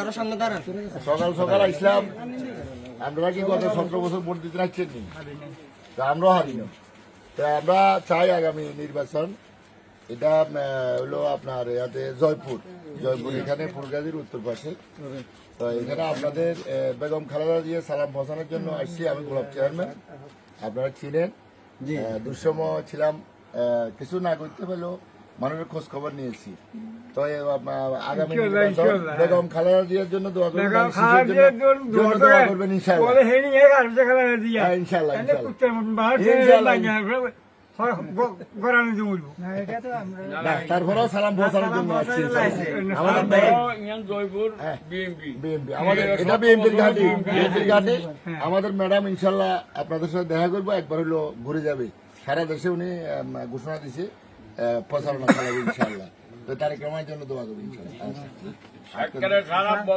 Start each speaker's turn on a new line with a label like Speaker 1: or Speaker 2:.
Speaker 1: আরও সামনে দাঁড়ান।
Speaker 2: সকাল সকাল আসলাম আপনারা কি গত সতেরো বছর ভোট দিতে রাখছেন নি? তা আমরাও হারি না। তা আমরা চাই আগামী নির্বাচন। এটা হলো আপনার ইয়াতে জয়পুর। জয়পুর এখানে ফুলগাজীর উত্তর পাশে। তো এখানে আপনাদের বেগম খালেদা দিয়ে সালাম পৌঁছানোর জন্য আসছি আমি গোলাপ চেয়ারম্যান। আপনারা ছিলেন। দুঃসময় ছিলাম। কিছু না করতে পারলেও মানুষের খোঁজ খবর নিয়েছি। তো আগামী। বেগম খালেদা জিয়ার জন্য দোয়া করবেন তারপরেও সালাম পৌঁছানোর জন্য আসছি আমাদের আমাদের এটা বিএনপির ঘাটি বিএনপির ঘাটি। আমাদের ম্যাডাম ইনশাল্লাহ আপনাদের সাথে দেখা করব একবার হলো ঘুরে যাবে। সারা দেশে উনি ঘোষণা দিছে। প্রচারণা চালাবে ইনশাল্লাহ তো তারেক রহমানের জন্য দোয়া করব ইনশাল্লাহ আচ্ছা।